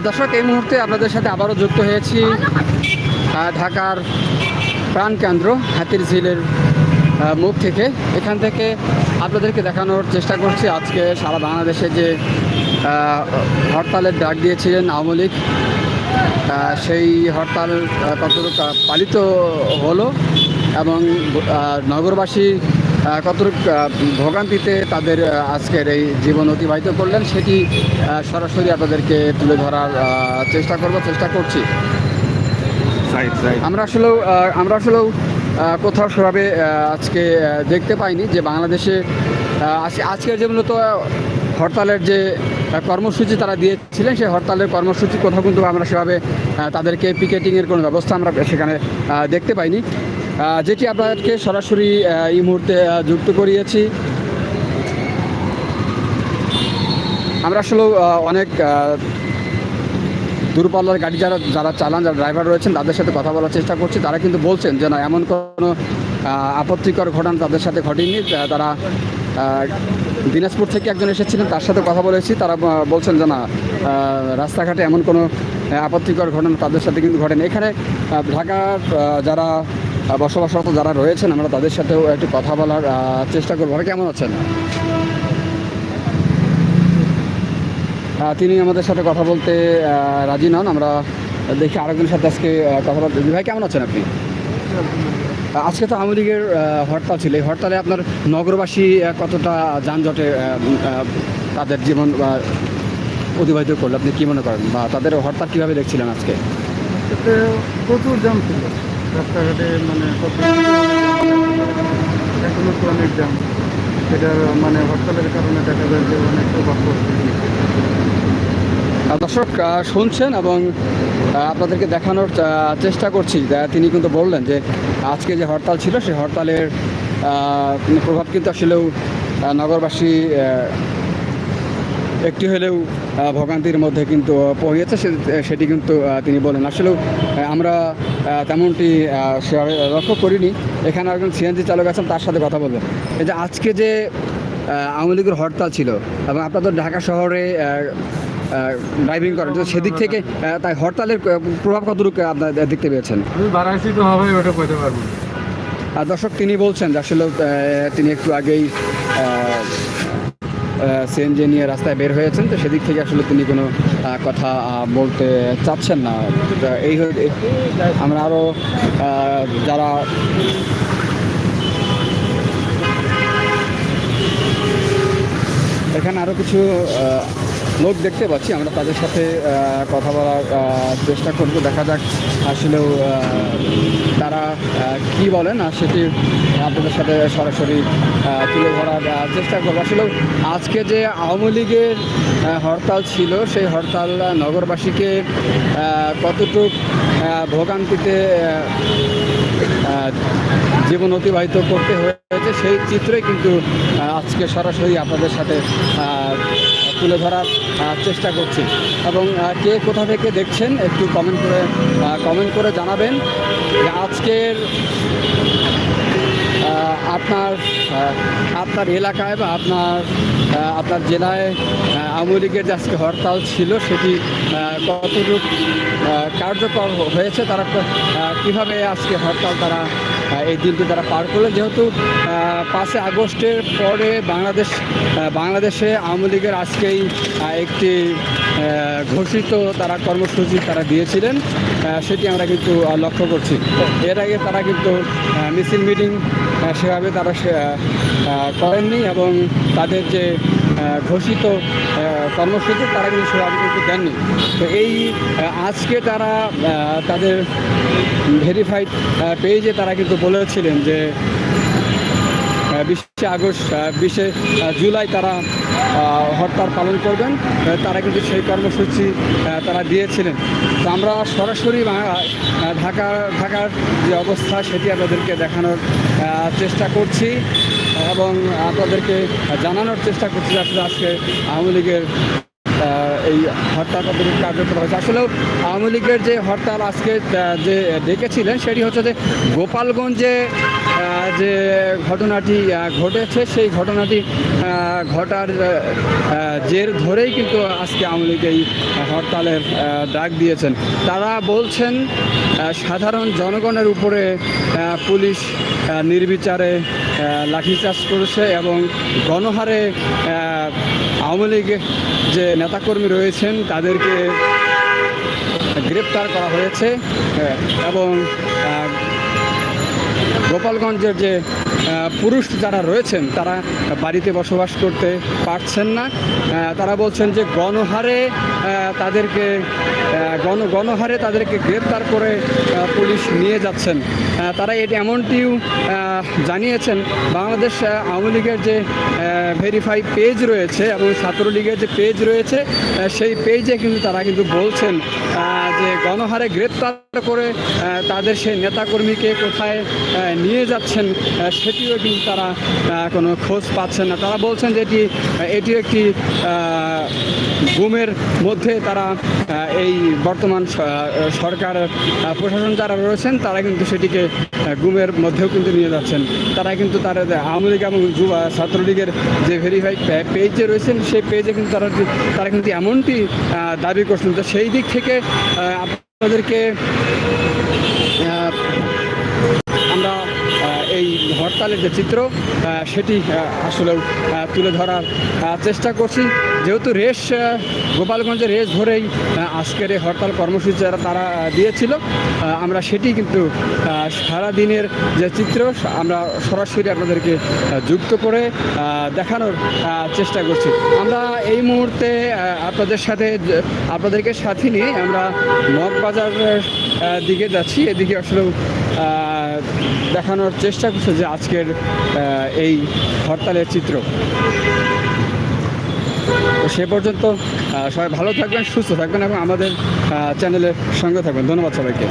দর্শক, এই মুহূর্তে আপনাদের সাথে আবারও যুক্ত হয়েছি ঢাকার প্রাণকেন্দ্র হাতির ঝিলের মুখ থেকে। এখান থেকে আপনাদেরকে দেখানোর চেষ্টা করছি আজকে সারা বাংলাদেশে যে হরতালের ডাক দিয়েছিলেন আওয়ামী লীগ সেই হরতাল কতটুকু পালিত হলো এবং নগরবাসী কতটুকু ভোগান্তিতে তাদের আজকের এই জীবন অতিবাহিত করলেন সেটি সরাসরি আপনাদেরকে তুলে ধরার চেষ্টা করব চেষ্টা করছি। আমরা আসলেও আমরা আসলেও কোথাও সেভাবে আজকে দেখতে পাইনি যে বাংলাদেশে আজকের যে মূলত হরতালের যে কর্মসূচি তারা দিয়েছিলেন সেই হরতালের কর্মসূচি কোথাও কিন্তু আমরা সেভাবে তাদেরকে পিকেটিংয়ের কোনো ব্যবস্থা আমরা সেখানে দেখতে পাইনি। যেটি আপনাদেরকে সরাসরি এই মুহূর্তে যুক্ত করিয়েছি। আমরা আসলে অনেক দূরপাল্লার গাড়ি যারা যারা চালান, যারা ড্রাইভার রয়েছেন, তাদের সাথে কথা বলার চেষ্টা করছি। তারা কিন্তু বলছেন যে না, এমন কোনো আপত্তিকর ঘটনা তাদের সাথে ঘটেনি। তারা দিনাজপুর থেকে একজন এসেছিলেন, তার সাথে কথা বলেছি। তারা বলছেন যে না রাস্তাঘাটে এমন কোনো আপত্তিকর ঘটনা তাদের সাথে কিন্তু ঘটেনি। এখানে ঢাকার যারা বসবাসরত যারা রয়েছেন, আমরা তাদের সাথেও একটু কথা বলার চেষ্টা করব। কেমন আছেন? তিনি আমাদের সাথে কথা বলতে রাজি নন। আমরা দেখি আরেকজনের সাথে আজকে কথা বলতে। ভাই, কেমন আছেন আপনি? আজকে তো আওয়ামী লীগের হরতাল ছিল। এই হরতালে আপনার নগরবাসী কতটা যানজটে তাদের জীবন অতিবাহিত করল? আপনি কী মনে করেন? বা তাদের হরতাল কীভাবে দেখছিলেন আজকে? প্রচুর জাম ছিল। রাস্তাঘাটে মানে সব দিক অনেক জ্যাম। ছিল। এখনও তো অনেক জাম এটার মানে হরতালের কারণে দেখা যায় যে অনেক প্রভাব পড়ছে। দর্শক শুনছেন এবং আপনাদেরকে দেখানোর চেষ্টা করছি। তিনি কিন্তু বললেন যে, আজকে যে হরতাল ছিল, সেই হরতালের প্রভাব কিন্তু আসলেও নগরবাসী একটি হলেও ভোগান্তির মধ্যে কিন্তু পড়িয়েছে। সেটি কিন্তু তিনি বলেন আসলেও আমরা তেমনটি লক্ষ্য করিনি। এখানে একজন সিএনজি চালক আছেন, তার সাথে কথা বলবেন। এই যে আজকে যে আওয়ামী লীগের হরতাল ছিল এবং আপনারা তো ঢাকা শহরে ড্রাইভিং করেন। তো সেদিক থেকে তাই হরতালের প্রভাব কতটুকু আপনার দেখতে পেয়েছেন? তো হবে ওটা কইতে পারব আর দর্শক তিনি বলছেন যে আসলে তিনি একটু আগেই সিএনজি নিয়ে রাস্তায় বের হয়েছেন। তো সেদিক থেকে আসলে তিনি কোনো কথা বলতে চাচ্ছেন না। এই আমরা আরও যারা এখানে আরও কিছু লোক দেখতে পাচ্ছি। আমরা তাদের সাথে কথা বলার চেষ্টা করব। দেখা যাক আসলেও তারা কি বলেন আর সেটি আপনাদের সাথে সরাসরি তুলে ধরার চেষ্টা করব। আসলেও আজকে যে আওয়ামী লীগের হরতাল ছিল, সেই হরতাল নগরবাসীকে কতটুক ভোগান্তিতে জীবন অতিবাহিত করতে হয়েছে, সেই চিত্রই কিন্তু আজকে সরাসরি আপনাদের সাথে তুলে ধরার চেষ্টা করছি। এবং কে কোথা থেকে দেখছেন, একটু কমেন্ট করে কমেন্ট করে জানাবেন। আজকের আপনার আপনার এলাকায় বা আপনার আপনার জেলায় আওয়ামী লীগের যে আজকে হরতাল ছিল সেটি কতটুকু কার্যকর হয়েছে তারা কীভাবে আজকে হরতাল তারা এই দিনটি তারা পার করল? যেহেতু পাঁচই আগস্টের পরে বাংলাদেশ বাংলাদেশে আওয়ামী লীগের আজকেই একটি ঘোষিত তারা কর্মসূচি তারা দিয়েছিলেন সেটি আমরা কিন্তু লক্ষ্য করছি। এর আগে তারা কিন্তু মিছিল মিটিং আহ, সেভাবে তারা করেননি এবং তাদের যে ঘোষিত কর্মসূচি, তারা কিন্তু সেভাবে কিন্তু দেননি। তো এই আজকে তারা তাদের ভেরিফাইড পেজে তারা কিন্তু বলেছিলেন যে বিশে আগস্ট বিশে জুলাই তারা হরতাল পালন করবেন। তারা কিন্তু সেই কর্মসূচি তারা দিয়েছিলেন। তো আমরা সরাসরি ঢাকা, ঢাকার যে অবস্থা, সেটি আপনাদেরকে দেখানোর চেষ্টা করছি এবং আপনাদেরকে জানানোর চেষ্টা করছি আসলে আজকে আওয়ামী লীগের এই হরতাল কতটুকু কার্যকর হয়েছে। আসলেও আওয়ামী লীগের যে হরতাল আজকে যে ডেকেছিলেন, সেটি হচ্ছে যে গোপালগঞ্জে যে ঘটনাটি ঘটেছে, সেই ঘটনাটি ঘটার জের ধরেই কিন্তু আজকে আওয়ামী লীগ এই হরতালের ডাক দিয়েছেন। তারা বলছেন সাধারণ জনগণের উপরে পুলিশ নির্বিচারে লাঠিচার্জ করেছে এবং গণহারে আওয়ামী লীগের যে নেতাকর্মী রয়েছেন, তাদেরকে গ্রেপ্তার করা হয়েছে এবং গোপালগঞ্জের যে পুরুষ যারা রয়েছেন তারা বাড়িতে বসবাস করতে পারছেন না। তারা বলছেন যে গণহারে তাদেরকে গণ গণহারে তাদেরকে গ্রেপ্তার করে পুলিশ নিয়ে যাচ্ছেন। তারা এটি এমনটিও জানিয়েছেন বাংলাদেশ আওয়ামী লীগের যে ভেরিফাই পেজ রয়েছে এবং ছাত্রলীগের যে পেজ রয়েছে সেই পেজে কিন্তু তারা কিন্তু বলছেন যে গণহারে গ্রেপ্তার করে তাদের সেই নেতাকর্মীকে কোথায় নিয়ে যাচ্ছেন আহ, সেটিও কিন্তু তারা কোনো খোঁজ পাচ্ছেন না। তারা বলছেন যে এটি একটি গুমের মধ্যে তারা এই বর্তমান সরকার প্রশাসন যারা রয়েছেন, তারা কিন্তু সেটিকে গুমের মধ্যেও কিন্তু নিয়ে যাচ্ছেন। তারা কিন্তু তারা আওয়ামী লীগ এবং যুব ছাত্রলীগের যে ভেরিফাই পেজ রয়েছেন, সেই পেজে কিন্তু তারা তারা কিন্তু এমনটি দাবি করছেন তো সেই দিক থেকে আপনাদেরকে হরতালের যে চিত্র সেটি আসলেও তুলে ধরার চেষ্টা করছি। যেহেতু আহ, গোপালগঞ্জের রেস ধরেই আজকের এই হরতাল কর্মসূচি যারা তারা দিয়েছিল আমরা সেটি কিন্তু সারাদিনের যে চিত্র আমরা সরাসরি আপনাদেরকে যুক্ত করে দেখানোর চেষ্টা করছি। আমরা এই মুহূর্তে আপনাদের সাথে আপনাদেরকে সাথে নিয়ে আমরা মগবাজারের আহ, দিকে যাচ্ছি। এদিকে আসলেও দেখানোর চেষ্টা করছে যে আজকের এই হরতালের চিত্র। সে পর্যন্ত সবাই ভালো থাকবেন, সুস্থ থাকবেন এবং আমাদের চ্যানেলের সঙ্গে থাকবেন। ধন্যবাদ সবাইকে।